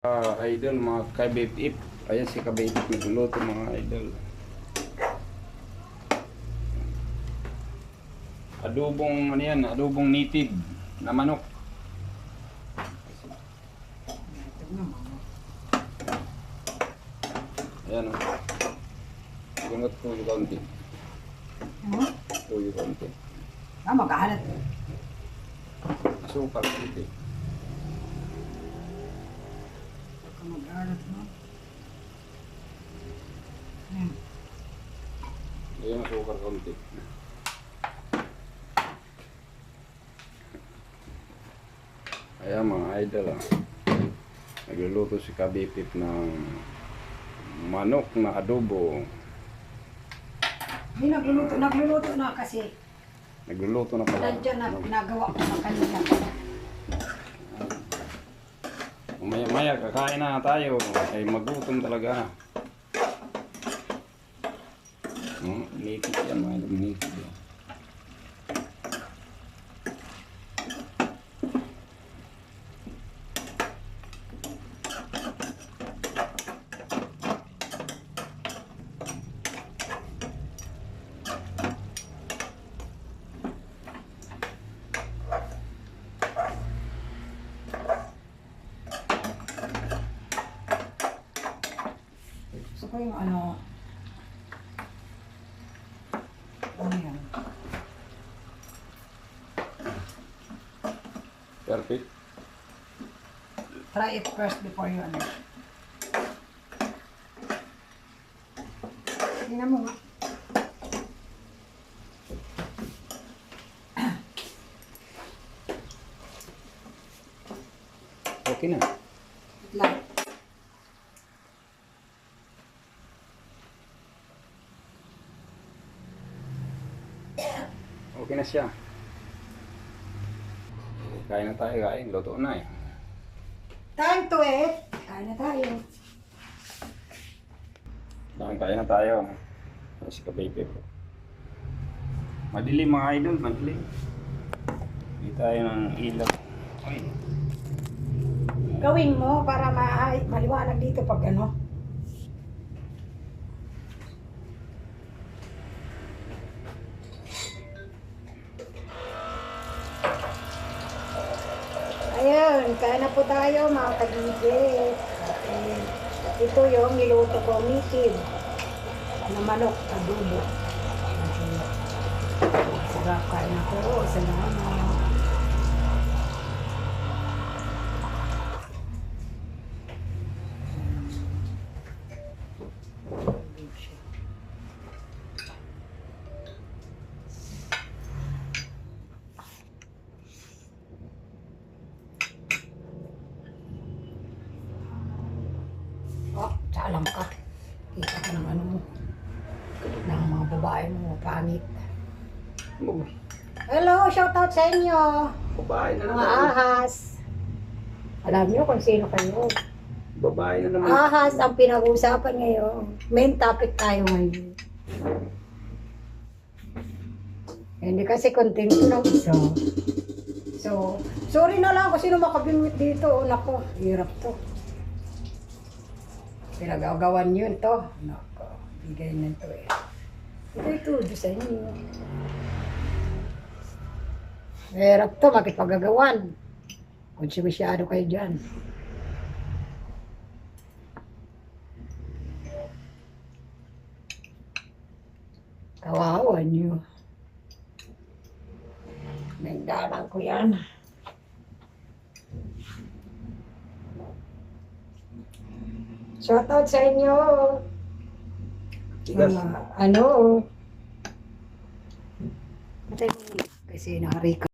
Ah, idol, mga kabitip. Ayan si kabitip nagluluto mga idol. Adobong ano yan, adobong native na manok. Ayan o. Gunot tuyo kaunti. Ano? Tuyo kaunti. Ah, magkahalat. Asukal kaunti. Magkahalat mo. Ayan. Ayan asukal kaunti. Ayan mga idol ah. Nagluluto si Kabipip ng manok na adobo. Hindi nagluluto, nagluluto na kasi. Nagluluto na pala. Nandiyan na pinagawa ko na kanina. Maya maya kakain na tayo. Ay magutom talaga. Hmm, native yan mga native yan. Ko yung ano. Ano yan? Perfect. Try it first before you ano. Tingnan mo nga. Okay na. Okay na siya. Kain na tayo, kain. Luto na eh. Time to eat. Kain na tayo. Kain, kain na tayo. Ayan Si Kabipip. Madilim mga idol, madilim. Hindi tayo ng ilaw. Ay, Gawin mo para ma maliwanag dito pag ano. Ayun, kaya na po tayo mga kagigit. Ito yung niluto ko, mitid. Na manok, adobo. Sarap kain ako. Salamat. Alam ka. Kita ka ng ano mo. Ng mga babae mo, pangit. Hello, shout out sa inyo. babae na Mga naman. ahas. Alam niyo kung sino kayo. Babae na naman. Ahas ang pinag-uusapan ngayon. Main topic tayo ngayon. Hindi kasi content ko ng isa. So, sorry na lang kung sino makabingwit dito. Oh, nako, hirap to. Pinagagawan yun to. Nako, bigay na to eh. Ito doon sa inyo. Hirap to, makipagagawan. Konsumisyado kayo dyan. Kawawa niyo. Nagdalang ko yan. Shout out sa inyo. Tigas. Mga ano. Kasi nakari